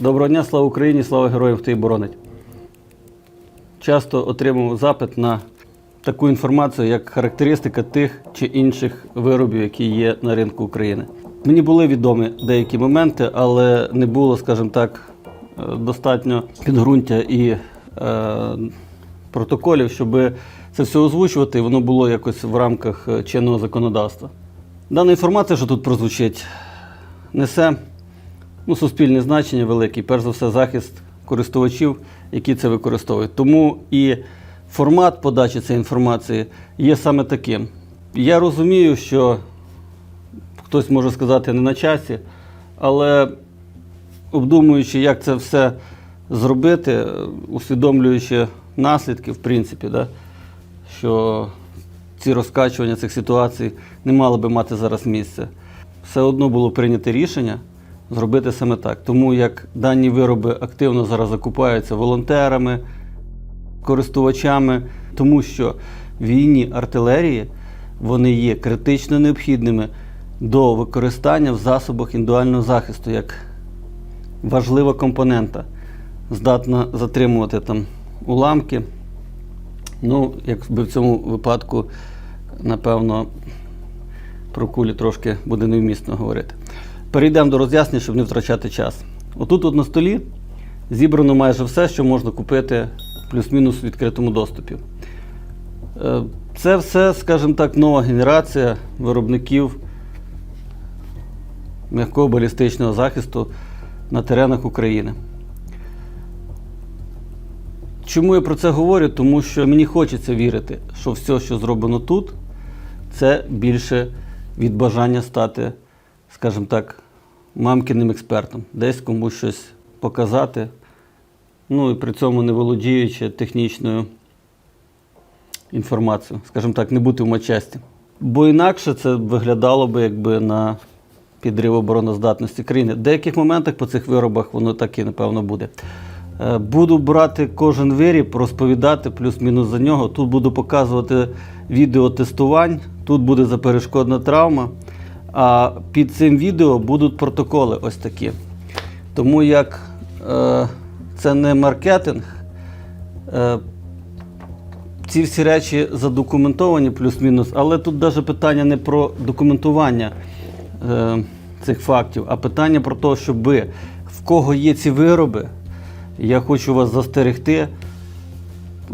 Доброго дня, слава Україні, слава героям, хто її боронить. Часто отримував запит на таку інформацію, як характеристика тих чи інших виробів, які є на ринку України. Мені були відомі деякі моменти, але не було, скажімо так, е, достатньо підґрунтя і е, протоколів, щоб це все озвучувати, і воно було якось в рамках е, чинного законодавства. Дана інформація, що тут прозвучить, несе ну, суспільне значення велике, перш за все, захист користувачів, які це використовують. Тому і формат подачі цієї інформації є саме таким. Я розумію, що хтось може сказати не на часі, але обдумуючи, як це все зробити, усвідомлюючи наслідки, в принципі, да, що ці розкачування цих ситуацій не мали би мати зараз місце. Все одно було прийнято рішення зробити саме так. Тому як дані вироби активно зараз закупаються волонтерами, користувачами, тому що війні артилерії вони є критично необхідними до використання в засобах індивідуального захисту як важлива компонента, здатна затримувати там уламки. Ну, якби в цьому випадку, напевно, про кулі трошки буде невмісно говорити. Перейдемо до роз'яснень, щоб не втрачати час. Отут от на столі зібрано майже все, що можна купити плюс-мінус в відкритому доступі. Е, Це все, скажімо так, нова генерація виробників м'якого балістичного захисту на теренах України. Чому я про це говорю? Тому що мені хочеться вірити, що все, що зроблено тут, це більше від бажання стати, скажімо так, мамкіним експертом, десь комусь щось показати, ну і при цьому не володіючи технічною інформацією, скажімо так, не бути в матчасті. Бо інакше це виглядало би якби на підрив обороноздатності країни. В деяких моментах по цих виробах воно так і напевно буде. Е, Буду брати кожен виріб, розповідати плюс-мінус за нього. Тут буду показувати відео тестувань, тут буде заперешкодна травма. А під цим відео будуть протоколи ось такі. Тому як е, це не маркетинг, е, ці всі речі задокументовані плюс-мінус, але тут навіть питання не про документування е, цих фактів, а питання про те, щоб в кого є ці вироби, я хочу вас застерегти,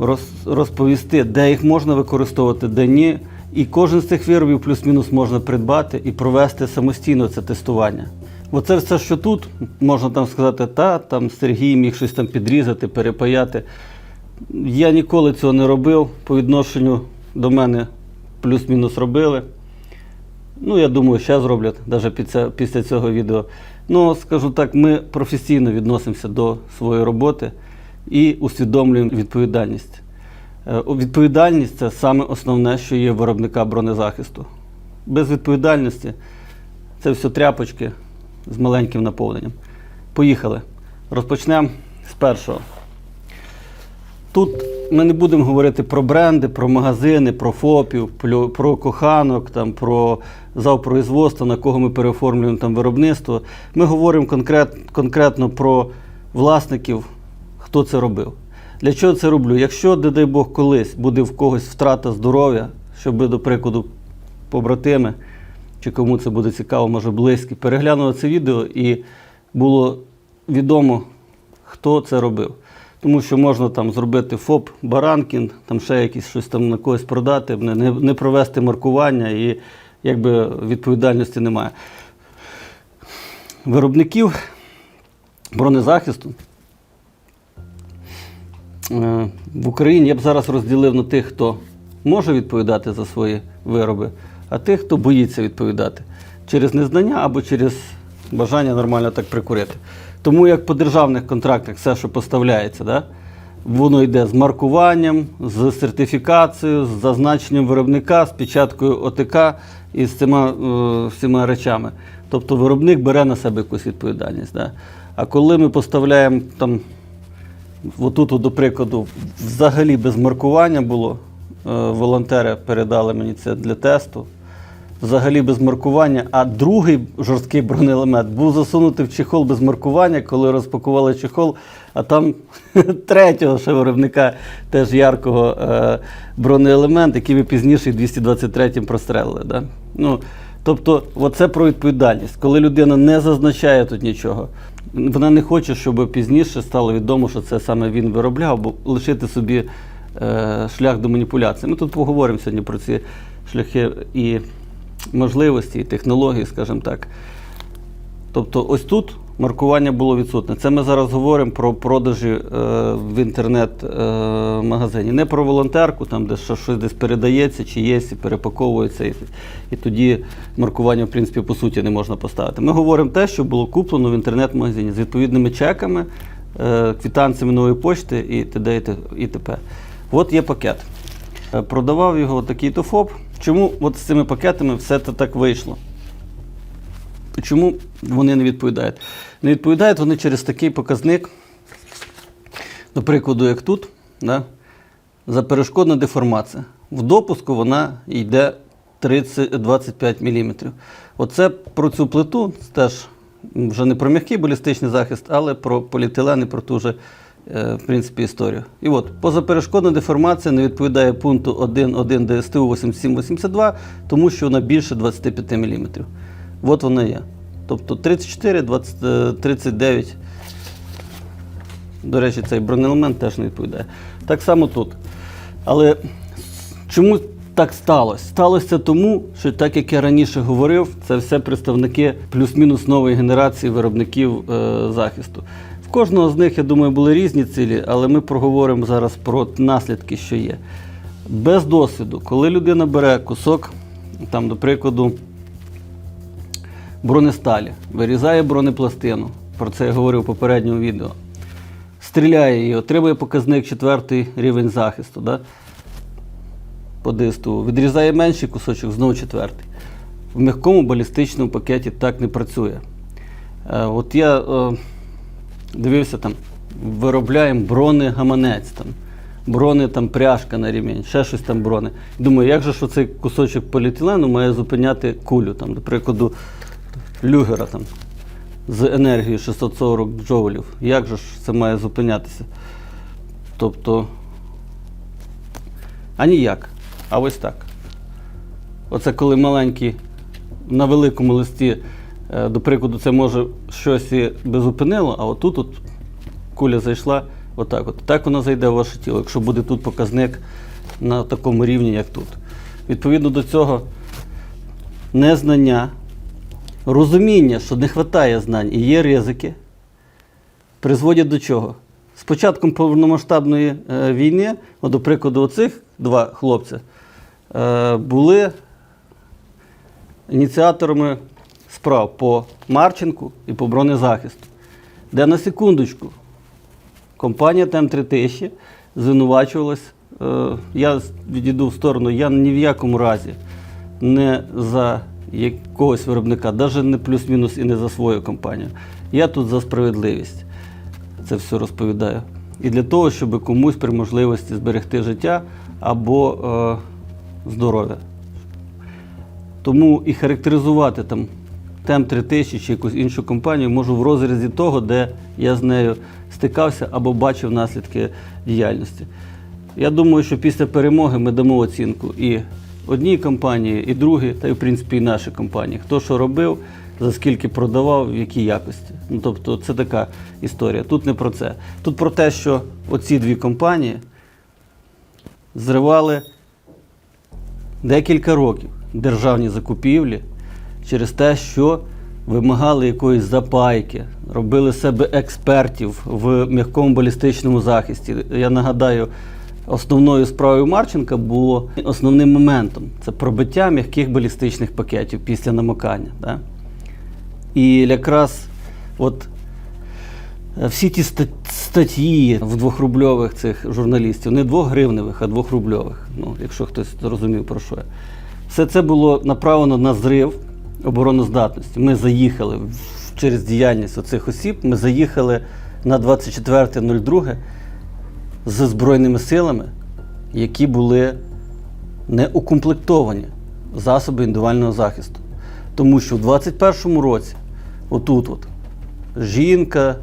роз, розповісти, де їх можна використовувати, де ні. І кожен з цих виробів плюс-мінус можна придбати і провести самостійно це тестування. Оце все, що тут, можна там сказати, та там Сергій міг щось там підрізати, перепаяти. Я ніколи цього не робив. По відношенню до мене плюс-мінус робили. Ну, я думаю, ще зроблять, навіть після цього відео. Ну, скажу так, ми професійно відносимося до своєї роботи і усвідомлюємо відповідальність. Е, Відповідальність це саме основне, що є виробника бронезахисту. Без відповідальності це все тряпочки з маленьким наповненням. Поїхали. Розпочнемо з першого. Тут ми не будемо говорити про бренди, про магазини, про ФОПів, про коханок, там, про завпроизводство, на кого ми переоформлюємо там виробництво. Ми говоримо конкрет, конкретно про власників, хто це робив. Для чого це роблю? Якщо, не дай Бог, колись буде в когось втрата здоров'я, щоб, до прикладу, побратими, чи кому це буде цікаво, може близькі, переглянули це відео і було відомо, хто це робив. Тому що можна там зробити ФОП Баранкін, там ще якісь щось там на когось продати, не, не, провести маркування і якби відповідальності немає. Виробників бронезахисту в Україні я б зараз розділив на тих, хто може відповідати за свої вироби, а тих, хто боїться відповідати через незнання або через бажання нормально так прикурити. Тому як по державних контрактах все, що поставляється, да, воно йде з маркуванням, з сертифікацією, з зазначенням виробника, з печаткою ОТК і з цими е, всіма речами. Тобто виробник бере на себе якусь відповідальність. Да. А коли ми поставляємо там, отут, до прикладу, взагалі без маркування було, е, волонтери передали мені це для тесту. взагалі без маркування, а другий жорсткий бронеелемент був засунутий в чехол без маркування, коли розпакували чехол, а там третього ще виробника теж яркого е, бронеелемент, який ви пізніше 223-м прострелили. Да? Ну, тобто, оце про відповідальність. Коли людина не зазначає тут нічого, вона не хоче, щоб пізніше стало відомо, що це саме він виробляв, бо лишити собі е, шлях до маніпуляції. Ми тут поговоримо сьогодні про ці шляхи і можливості, і технології, скажімо так. Тобто, ось тут маркування було відсутне. Це ми зараз говоримо про продажі е, в інтернет-магазині. Не про волонтерку, там, де що- щось десь передається, чи є, і перепаковується, і, і тоді маркування, в принципі, по суті, не можна поставити. Ми говоримо те, що було куплено в інтернет-магазині з відповідними чеками, е, квитанціями нової почти і т.д. і і т.п. От є пакет. Е, Продавав його такий то ФОП. Чому от з цими пакетами все це так вийшло? Чому вони не відповідають? Не відповідають вони через такий показник, до прикладу, як тут, да? за перешкодна деформація. В допуску вона йде 30, 25 мм. Оце про цю плиту теж вже не про м'який балістичний захист, але про поліетилен і про ту же е, в принципі, історію. І от, позаперешкодна деформація не відповідає пункту 1.1 ДСТУ 8782, тому що вона більше 25 мм. От вона є. Тобто 34, 20, е, 39. До речі, цей бронеелемент теж не відповідає. Так само тут. Але чому так сталося? Сталося тому, що так як я раніше говорив, це все представники плюс-мінус нової генерації виробників е, захисту. В кожного з них, я думаю, були різні цілі, але ми проговоримо зараз про наслідки, що є. Без досвіду, коли людина бере кусок, там, до прикладу, бронесталі, вирізає бронепластину, про це я говорив в попередньому відео, стріляє її, отримує показник четвертий рівень захисту. Да? По ДСТУ. Відрізає менший кусочок, знову четвертий. В м'якому балістичному пакеті так не працює. Е, от я е, дивився там, виробляємо бронегаманець, там, брони там пряжка на ремінь, ще щось там брони. Думаю, як же ж оцей кусочок поліетилену має зупиняти кулю, там, до прикладу, люгера там, з енергією 640 джоулів. Як же ж це має зупинятися? Тобто, а ніяк. А ось так. Оце коли маленький на великому листі, е, до прикладу, це може щось і би зупинило, а отут от куля зайшла отак. От. Так вона зайде в ваше тіло, якщо буде тут показник на такому рівні, як тут. Відповідно до цього, незнання, розуміння, що не вистачає знань і є ризики, призводять до чого? З початком повномасштабної е, війни, от, до прикладу, оцих два хлопця е, були ініціаторами справ по Марченку і по бронезахисту, де на секундочку компанія ТМ-3000 звинувачувалась. Е, я відійду в сторону, я ні в якому разі не за якогось виробника, навіть не плюс-мінус і не за свою компанію. Я тут за справедливість це все розповідаю. І для того, щоб комусь при можливості зберегти життя або е, здоров'я. Тому і характеризувати там тем 3000 чи якусь іншу компанію можу в розрізі того, де я з нею стикався або бачив наслідки діяльності. Я думаю, що після перемоги ми дамо оцінку і одній компанії, і другій, та й в принципі і нашій компанії. Хто що робив, за скільки продавав, в якій якості. Ну, тобто це така історія. Тут не про це. Тут про те, що оці дві компанії зривали декілька років державні закупівлі через те, що вимагали якоїсь запайки, робили себе експертів в м'якому балістичному захисті. Я нагадаю, основною справою Марченка було основним моментом це пробиття м'яких балістичних пакетів після намокання. Да? І якраз от е, всі ті статті в двохрубльових цих журналістів, не двохгривневих, а двохрубльових, ну, якщо хтось зрозумів про що я. Все це було направлено на зрив обороноздатності. Ми заїхали через діяльність оцих осіб, ми заїхали на 24.02 з Збройними силами, які були не укомплектовані засоби індивідуального захисту. Тому що в 21-му році, отут, от, жінка,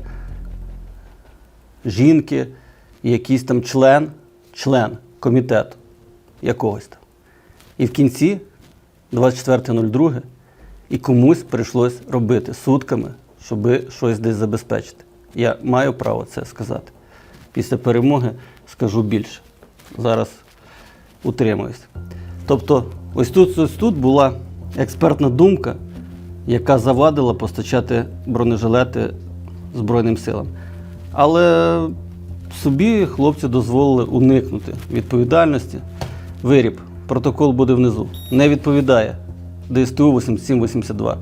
жінки, якийсь там член, член комітету якогось там. І в кінці 24.02 і комусь прийшлось робити сутками, щоб щось десь забезпечити. Я маю право це сказати. Після перемоги скажу більше. Зараз утримуюсь. Тобто, ось тут, ось тут була експертна думка, яка завадила постачати бронежилети Збройним силам. Але собі хлопці дозволили уникнути відповідальності. Виріб, протокол буде внизу. Не відповідає ДСТУ 8782.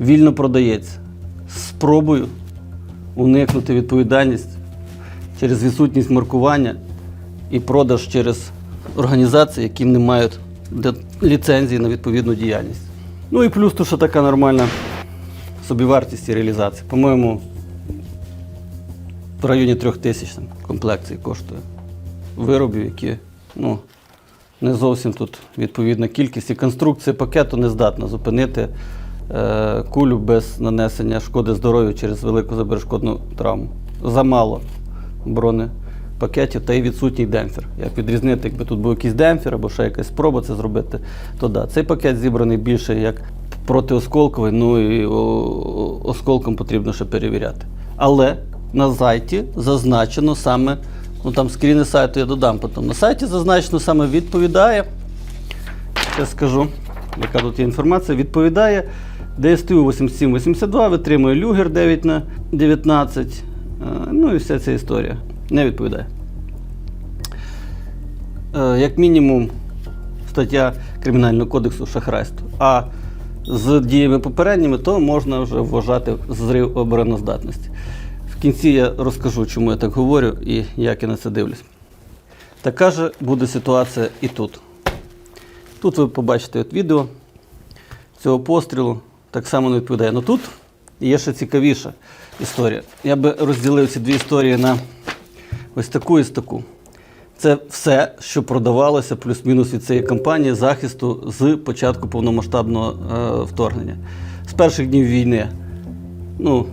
Вільно продається. Спробую уникнути відповідальність через відсутність маркування і продаж через організації, які не мають ліцензії на відповідну діяльність. Ну і плюс то, що така нормальна собівартість і реалізація. По-моєму, в районі трьох тисяч комплекцій коштує виробів, які ну, не зовсім тут відповідна кількість. І конструкція пакету не здатна зупинити е, кулю без нанесення шкоди здоров'ю через велику забережкодну травму. Замало бронепакетів та й відсутній демпфер. Як відрізнити, якби тут був якийсь демпфер або ще якась спроба це зробити, то да. Цей пакет зібраний більше як протиосколковий, ну і осколком потрібно ще перевіряти. Але на сайті зазначено саме, ну там скріни сайту я додам потім. На сайті зазначено саме відповідає. Я скажу, яка тут є інформація. Відповідає ДСТУ 8782, витримує люгер 9 на 19. Ну і вся ця історія. Не відповідає. Е, Як мінімум, стаття Кримінального кодексу шахрайство. А з діями попередніми, то можна вже вважати зрив обороноздатності. В кінці я розкажу, чому я так говорю і як я на це дивлюсь. Така же буде ситуація і тут. Тут ви побачите от відео цього пострілу. Так само не відповідає. Ну тут є ще цікавіша історія. Я би розділив ці дві історії на ось таку і таку. Це все, що продавалося плюс-мінус від цієї кампанії захисту з початку повномасштабного е, вторгнення. З перших днів війни. Ну,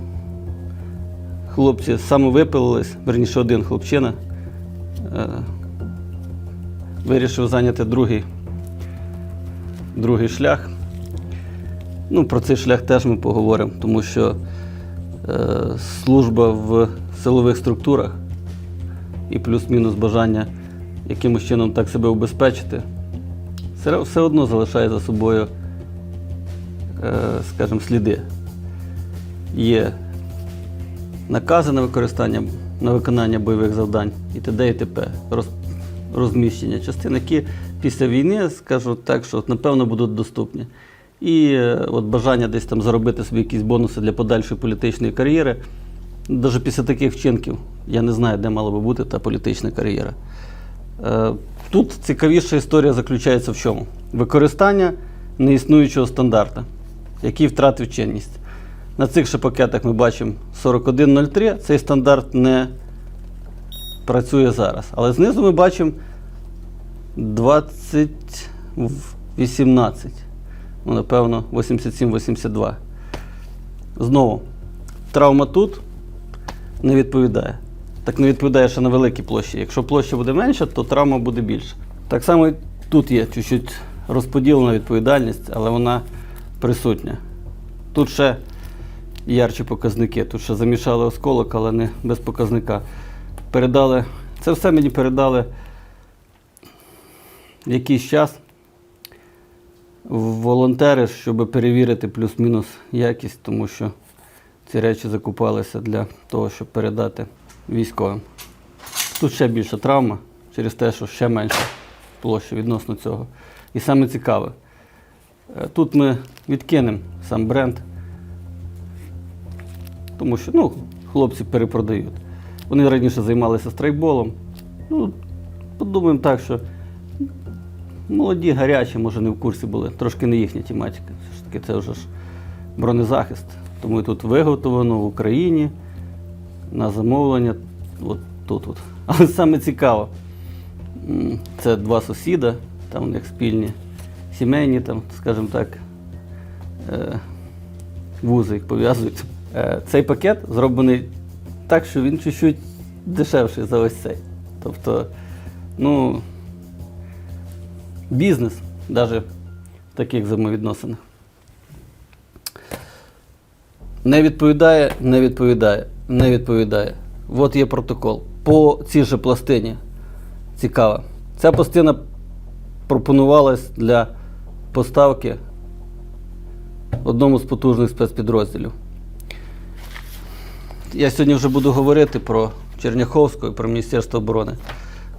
хлопці самовипилились, верніше один хлопчина. Е, вирішив зайняти другий, другий шлях. Ну, про цей шлях теж ми поговоримо, тому що служба в силових структурах і плюс-мінус бажання якимось чином так себе убезпечити, все, все одно залишає за собою, е, скажімо, сліди. Є накази на використання, на виконання бойових завдань і т.д. і т.п. Розміщення частин, які після війни, скажу так, що напевно будуть доступні. І е, от бажання десь там заробити собі якісь бонуси для подальшої політичної кар'єри. Навіть після таких вчинків я не знаю, де мала би бути та політична кар'єра. Е, Тут цікавіша історія заключається в чому? Використання неіснуючого стандарта, який втратив чинність. На цих же пакетах ми бачимо 4103, цей стандарт не працює зараз. Але знизу ми бачимо 2018. Ну, напевно, 87-82. Знову, травма тут не відповідає. Так не відповідає ще на великій площі. Якщо площа буде менша, то травма буде більша. Так само і тут є чуть-чуть розподілена відповідальність, але вона присутня. Тут ще ярчі показники. Тут ще замішали осколок, але не без показника. Передали. Це все мені передали якийсь час волонтери, щоб перевірити плюс-мінус якість, тому що ці речі закупалися для того, щоб передати військовим. Тут ще більша травма через те, що ще менша площа відносно цього. І саме цікаве, е, тут ми відкинемо сам бренд, тому що ну, хлопці перепродають. Вони раніше займалися страйкболом. Ну, подумаємо так, що молоді, гарячі, може, не в курсі були. Трошки не їхня тематика. Все ж таки, це вже ж бронезахист. Тому тут виготовлено в Україні на замовлення. От тут. От. Але саме цікаво, це два сусіда, там у них спільні сімейні, там, скажімо так, е, вузи їх пов'язують. Е, цей пакет зроблений так, що він чуть-чуть дешевший за ось цей. Тобто, ну, бізнес навіть в таких взаємовідносинах. Не відповідає, не відповідає, не відповідає. От є протокол. По цій же пластині. Цікаво. Ця пластина пропонувалась для поставки одному з потужних спецпідрозділів. Я сьогодні вже буду говорити про Черняховську і про Міністерство оборони.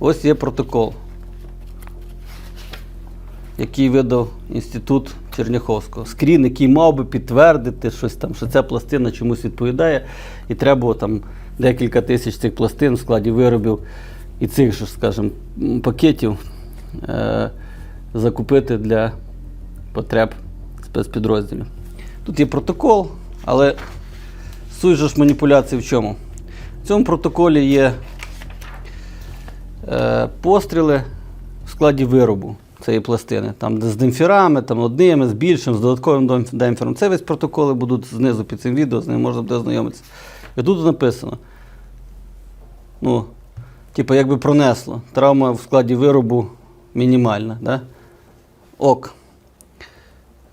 Ось є протокол, який видав інститут Черняховського. Скрін, який мав би підтвердити щось там, що ця пластина чомусь відповідає, і треба там декілька тисяч цих пластин в складі виробів і цих же, скажімо, пакетів е- закупити для потреб спецпідрозділів. Тут є протокол, але суть же ж маніпуляції в чому? В цьому протоколі є е, постріли в складі виробу цієї пластини. Там з демпферами, там одними, з більшим, з додатковим демпфером. Це весь протоколи будуть знизу під цим відео, з ним можна буде ознайомитися. І тут написано. Ну, типу, якби пронесло. Травма в складі виробу мінімальна. Да? Ок.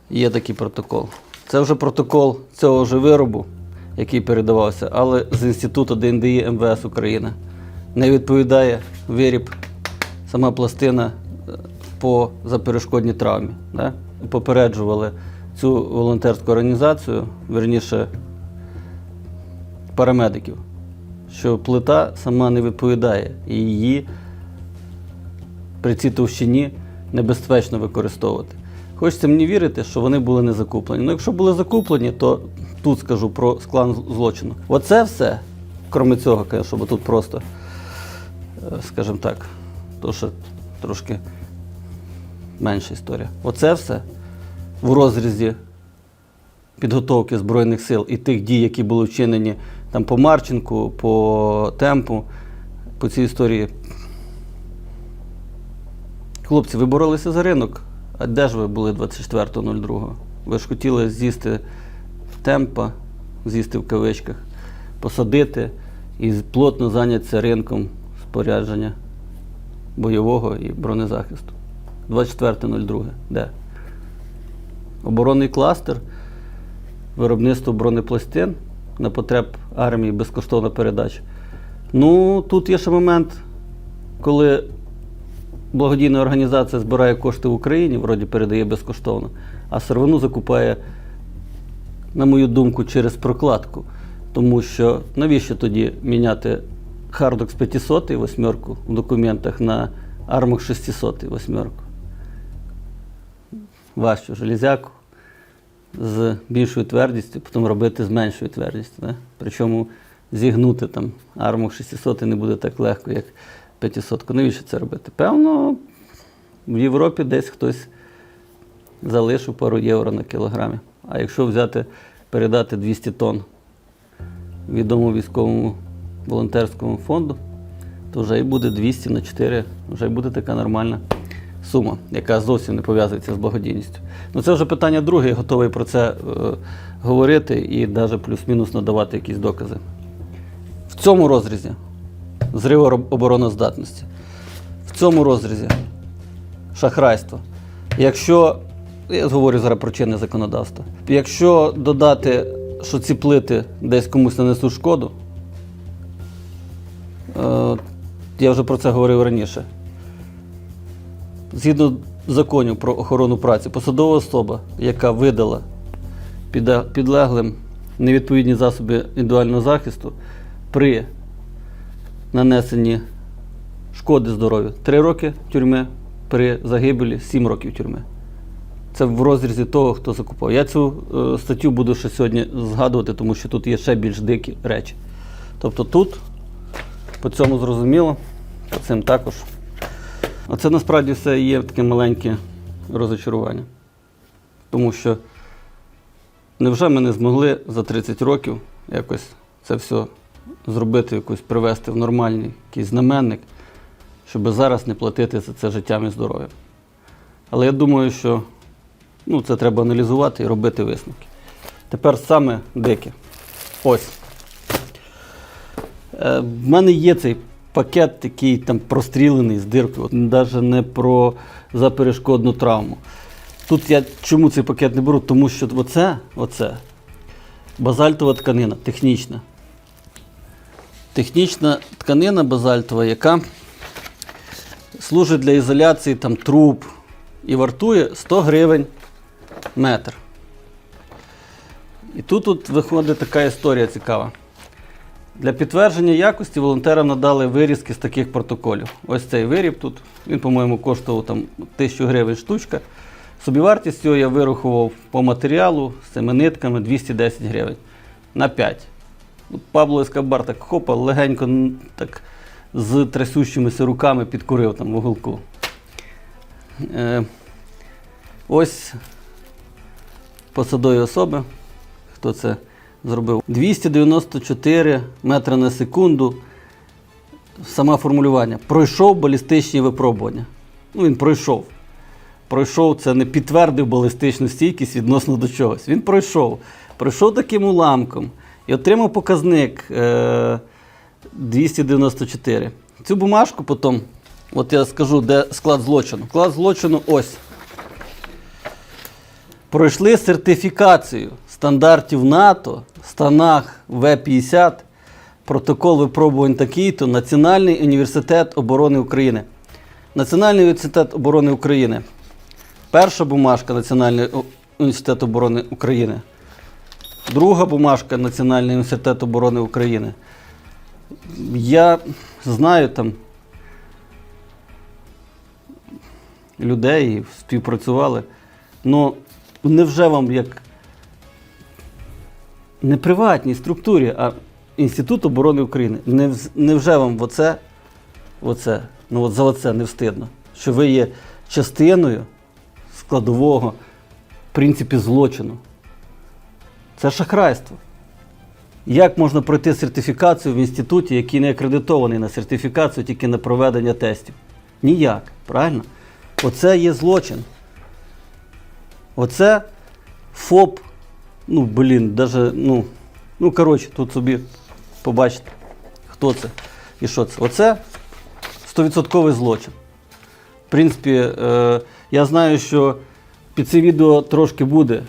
Є такий протокол. Це вже протокол цього ж виробу, який передавався, але з інституту ДНДІ МВС України. Не відповідає виріб, сама пластина по заперешкодній травмі. Да? Попереджували цю волонтерську організацію, верніше парамедиків, що плита сама не відповідає і її при цій товщині небезпечно використовувати. Хочеться мені вірити, що вони були не закуплені. Ну, якщо були закуплені, то тут скажу про склад злочину. Оце все, крім цього, бо тут просто, е, скажімо так, то що трошки менша історія. Оце все в розрізі підготовки Збройних сил і тих дій, які були вчинені там по Марченку, по темпу, по цій історії. Хлопці, ви боролися за ринок. А де ж ви були 24.02? Ви ж хотіли з'їсти темпа, з'їсти в кавичках, посадити і плотно зайнятися ринком спорядження бойового і бронезахисту. 24.02. Де? Оборонний кластер, виробництво бронепластин на потреб армії безкоштовна передача. Ну, тут є ще момент, коли благодійна організація збирає кошти в Україні, вроді передає безкоштовно, а сировину закупає, на мою думку, через прокладку. Тому що навіщо тоді міняти Хардокс 500 восьмерку в документах на Армок 600 восьмерку? Важче железяку з більшою твердістю, потім робити з меншою твердістю. Да? Причому зігнути там армок 600 не буде так легко, як 500. Навіщо це робити? Певно, в Європі десь хтось залишив пару євро на кілограмі. А якщо взяти, передати 200 тонн відомому військовому волонтерському фонду, то вже і буде 200 на 4, вже й буде така нормальна сума, яка зовсім не пов'язується з благодійністю. Ну це вже питання друге, я готовий про це е, говорити і навіть плюс-мінус надавати якісь докази. В цьому розрізі зриву обороноздатності, в цьому розрізі шахрайство. Якщо, я говорю зараз про чинне законодавство, якщо додати, що ці плити десь комусь нанесуть шкоду, е, я вже про це говорив раніше. Згідно законів про охорону праці, посадова особа, яка видала підлеглим невідповідні засоби індивідуального захисту при нанесенні шкоди здоров'ю 3 роки тюрми, при загибелі 7 років тюрми. Це в розрізі того, хто закупав. Я цю е, статтю буду ще сьогодні згадувати, тому що тут є ще більш дикі речі. Тобто тут по цьому зрозуміло, по цим також. Оце насправді все є таке маленьке розочарування. Тому що невже ми не змогли за 30 років якось це все зробити, якось привести в нормальний якийсь знаменник, щоб зараз не платити за це життям і здоров'ям. Але я думаю, що Ну, це треба аналізувати і робити висновки. Тепер саме дике. Ось. Е, в мене є цей пакет, який там прострілений з диркою, навіть не про заперешкодну травму. Тут я чому цей пакет не беру? Тому що оце, оце базальтова тканина, технічна. Технічна тканина базальтова, яка служить для ізоляції там, труб і вартує 100 гривень метр. І тут, тут виходить така історія цікава. Для підтвердження якості волонтерам надали вирізки з таких протоколів. Ось цей виріб тут. Він, по-моєму, коштував там 1000 гривень штучка. Собівартість цього я вирахував по матеріалу з цими нитками 210 гривень на 5. От Пабло Ескобар так хопа, легенько так з трясущимися руками підкурив там в уголку. Е, ось посадові особи, хто це зробив. 294 метри на секунду. Саме формулювання. Пройшов балістичні випробування. Ну, він пройшов. Пройшов це не підтвердив балістичну стійкість відносно до чогось. Він пройшов. Пройшов таким уламком і отримав показник е, 294. Цю бумажку потім, от я скажу, де склад злочину. Склад злочину ось пройшли сертифікацію стандартів НАТО, станах В-50, протокол випробувань такий-то, Національний університет оборони України. Національний університет оборони України. Перша бумажка Національний університет оборони України. Друга бумажка Національний університет оборони України. Я знаю там людей співпрацювали. Ну, невже вам як не приватній структурі, а Інститут оборони України, невз- невже вам оце, оце, ну от за оце не встидно, що ви є частиною складового в принципі злочину? Це шахрайство. Як можна пройти сертифікацію в інституті, який не акредитований на сертифікацію, тільки на проведення тестів? Ніяк, правильно? Оце є злочин. Оце ФОП, ну, блін, даже, ну, ну, коротше, тут собі побачите, хто це і що це. Оце 100% злочин. В принципі, е, я знаю, що під це відео трошки буде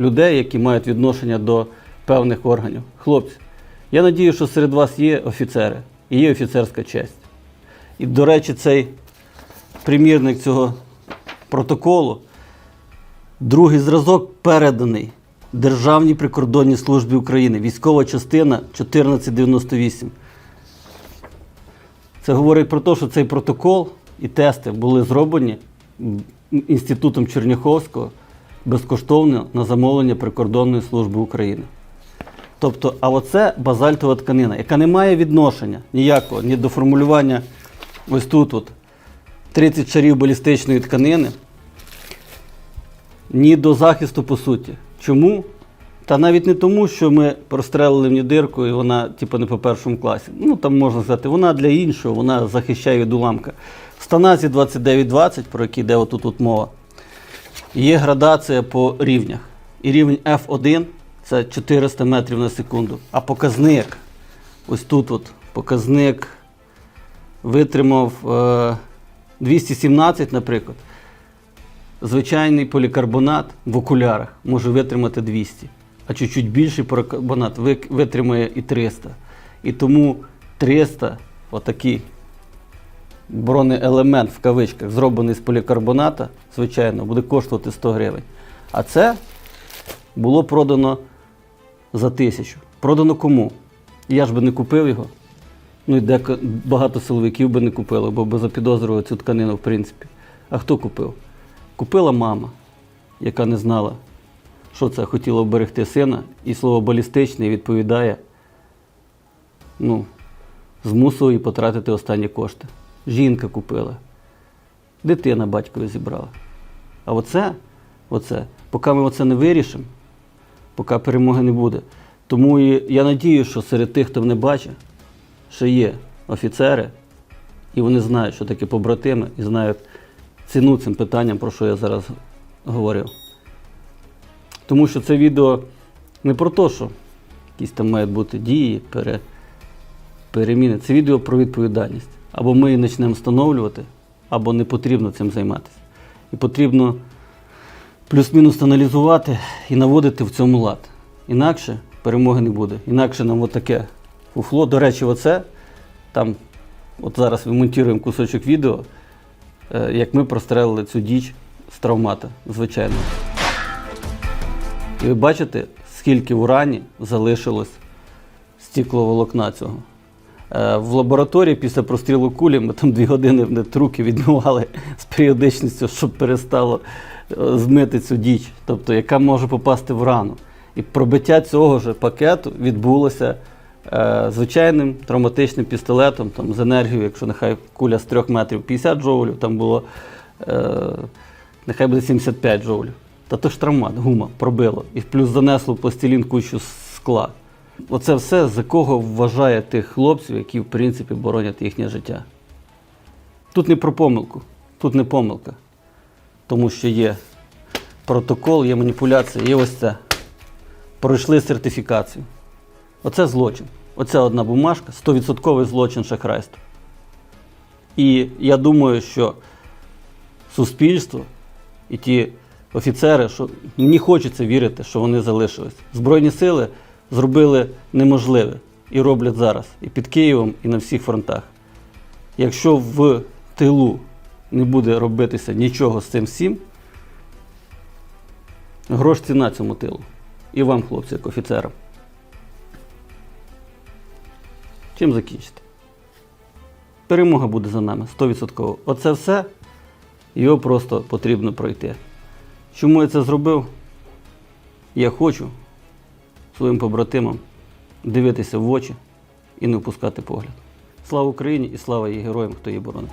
людей, які мають відношення до певних органів. Хлопці, я надію, що серед вас є офіцери і є офіцерська честь. І, до речі, цей примірник цього протоколу, другий зразок переданий Державній прикордонній службі України, військова частина 1498. Це говорить про те, що цей протокол і тести були зроблені Інститутом Черняховського безкоштовно на замовлення Прикордонної служби України. Тобто, а оце базальтова тканина, яка не має відношення ніякого ні до формулювання ось тут от 30 шарів балістичної тканини, ні до захисту по суті. Чому? Та навіть не тому, що ми прострелили ній дирку і вона, типу, не по першому класі. Ну там можна сказати, вона для іншого, вона захищає від уламка. В станазі 2920, про який йде отут от мова, є градація по рівнях. І рівень F1 це 400 метрів на секунду. А показник, ось тут от, показник витримав е, 217, наприклад. Звичайний полікарбонат в окулярах може витримати 200, а чуть-чуть більший полікарбонат ви- витримає і 300. І тому 300, отакий бронеелемент в кавичках, зроблений з полікарбоната, звичайно, буде коштувати 100 гривень. А це було продано за тисячу. Продано кому? Я ж би не купив його. Ну і багато силовиків би не купили, бо би запідозрювали цю тканину, в принципі. А хто купив? Купила мама, яка не знала, що це хотіла вберегти сина, і слово балістичний відповідає, ну, змусило її потратити останні кошти. Жінка купила, дитина батькові зібрала. А оце, оце, поки ми оце не вирішимо, поки перемоги не буде. Тому я надію, що серед тих, хто мене бачить, ще є офіцери, і вони знають, що таке побратими, і знають ціну цим питанням, про що я зараз говорив. Тому що це відео не про те, що якісь там мають бути дії, пере, переміни. Це відео про відповідальність. Або ми її почнемо встановлювати, або не потрібно цим займатися. І потрібно плюс-мінус аналізувати і наводити в цьому лад. Інакше перемоги не буде. Інакше нам отаке фуфло. До речі, оце там, от зараз ми монтуємо кусочок відео, як ми прострелили цю діч з травмата, звичайно. І ви бачите, скільки в урані залишилось стекловолокна цього. Е, В лабораторії після прострілу кулі ми там дві години не, руки відмивали з періодичністю, щоб перестало е, змити цю діч, тобто яка може попасти в рану. І пробиття цього ж пакету відбулося е, звичайним травматичним пістолетом там, з енергією, якщо нехай куля з 3 метрів 50 джоулів, там було е, нехай буде 75 джоулів. Та то ж травмат, гума, пробило. І плюс занесло пластилін кучу скла. Оце все за кого вважає тих хлопців, які в принципі боронять їхнє життя. Тут не про помилку, тут не помилка. Тому що є протокол, є маніпуляція, є ось це. Пройшли сертифікацію. Оце злочин. Оце одна бумажка, 100% злочин шахрайства. І я думаю, що суспільство і ті офіцери, що мені хочеться вірити, що вони залишились. Збройні сили зробили неможливе і роблять зараз і під Києвом, і на всіх фронтах. Якщо в тилу не буде робитися нічого з цим всім, грош ціна цьому тилу. І вам, хлопці, як офіцерам. Чим закінчити? Перемога буде за нами 100%. Оце все, його просто потрібно пройти. Чому я це зробив? Я хочу своїм побратимам дивитися в очі і не впускати погляд. Слава Україні і слава її героям, хто її боронить.